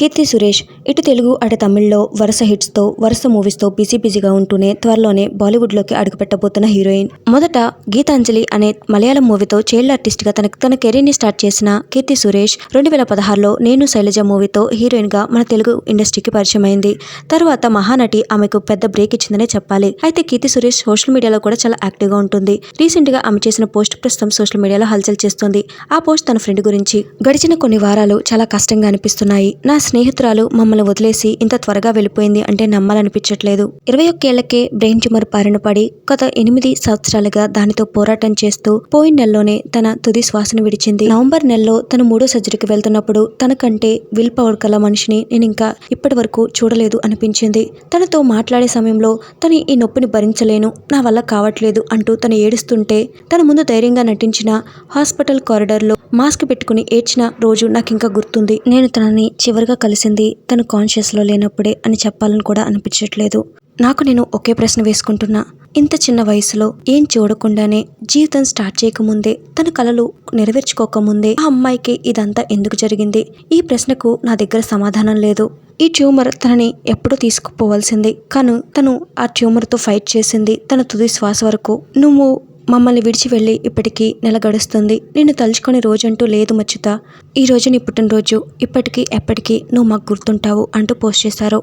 కీర్తి సురేష్ ఇటు తెలుగు అటు తమిళ్ళో వరుస హిట్స్తో వరుస మూవీస్తో బిజీ బిజీగా ఉంటూనే త్వరలోనే బాలీవుడ్లోకి అడుగుపెట్టబోతున్న హీరోయిన్. మొదట గీతాంజలి అనే మలయాళం మూవీతో చైల్డ్ ఆర్టిస్ట్గా తన తన కెరీర్ని స్టార్ట్ చేసిన కీర్తి సురేష్ రెండు వేల పదహారులో నేను శైలజ మూవీతో హీరోయిన్గా మన తెలుగు ఇండస్ట్రీకి పరిచయం అయింది తర్వాత మహానటి ఆమెకు పెద్ద బ్రేక్ ఇచ్చిందనే చెప్పాలి. అయితే కీర్తి సురేష్ సోషల్ మీడియాలో కూడా చాలా యాక్టివ్గా ఉంటుంది. రీసెంట్గా ఆమె చేసిన పోస్ట్ ప్రస్తుతం సోషల్ మీడియాలో హల్చల్ చేస్తుంది. ఆ పోస్ట్ తన ఫ్రెండ్ గురించి గడిచిన కొన్ని వారాలు చాలా కష్టంగా అనిపిస్తున్నాయి. నా స్నేహితురాలు మమ్మల్ని వదిలేసి ఇంత త్వరగా వెళ్ళిపోయింది అంటే నమ్మాలనిపించట్లేదు. ఇరవై ఒక్కేళ్ళకే బ్రెయిన్ ట్యూమర్ పారిన పడి గత ఎనిమిది సంవత్సరాలుగా దానితో పోరాటం చేస్తూ పోయిన నెలలోనే తన తుది శ్వాసను విడిచింది. నవంబర్ నెలలో తను మూడో సర్జరీకి వెళ్తున్నప్పుడు తనకంటే విల్ పవర్ గల మనిషిని నేను ఇంకా ఇప్పటి వరకు చూడలేదు అనిపించింది. తనతో మాట్లాడే సమయంలో తను ఈ నొప్పిని భరించలేను నా వల్ల కావట్లేదు అంటూ తను ఏడుస్తుంటే తన ముందు ధైర్యంగా నటించిన హాస్పిటల్ కారిడార్లో మాస్క్ పెట్టుకుని ఏడ్చిన రోజు నాకు ఇంకా గుర్తుంది. నేను తనని చివరిగా కలిసింది. తను కాన్షియస్లో లేనప్పుడే అని చెప్పాలని కూడా అనిపించట్లేదు. నాకు నేను ఒకే ప్రశ్న వేసుకుంటున్నా. ఇంత చిన్న వయసులో ఏం చూడకుండానే జీవితం స్టార్ట్ చేయకముందే తన కలలు నెరవేర్చుకోకముందే ఆ అమ్మాయికి ఇదంతా ఎందుకు జరిగింది? ఈ ప్రశ్నకు నా దగ్గర సమాధానం లేదు. ఈ ట్యూమర్ తనని ఎప్పుడూ తీసుకుపోవాల్సింది. కానీ తను ఆ ట్యూమర్తో ఫైట్ చేసింది తన తుది శ్వాస వరకు. నువ్వు మమ్మల్ని విడిచి వెళ్ళి ఇప్పటికీ నెల గడుస్తుంది. నిన్ను తలుచుకొని రోజంటూ లేదు మచ్చుతా. ఈ రోజు నీ పుట్టినరోజు. ఇప్పటికీ ఎప్పటికీ నువ్వు మాకు గుర్తుంటావు అంటూ పోస్ట్ చేశారు.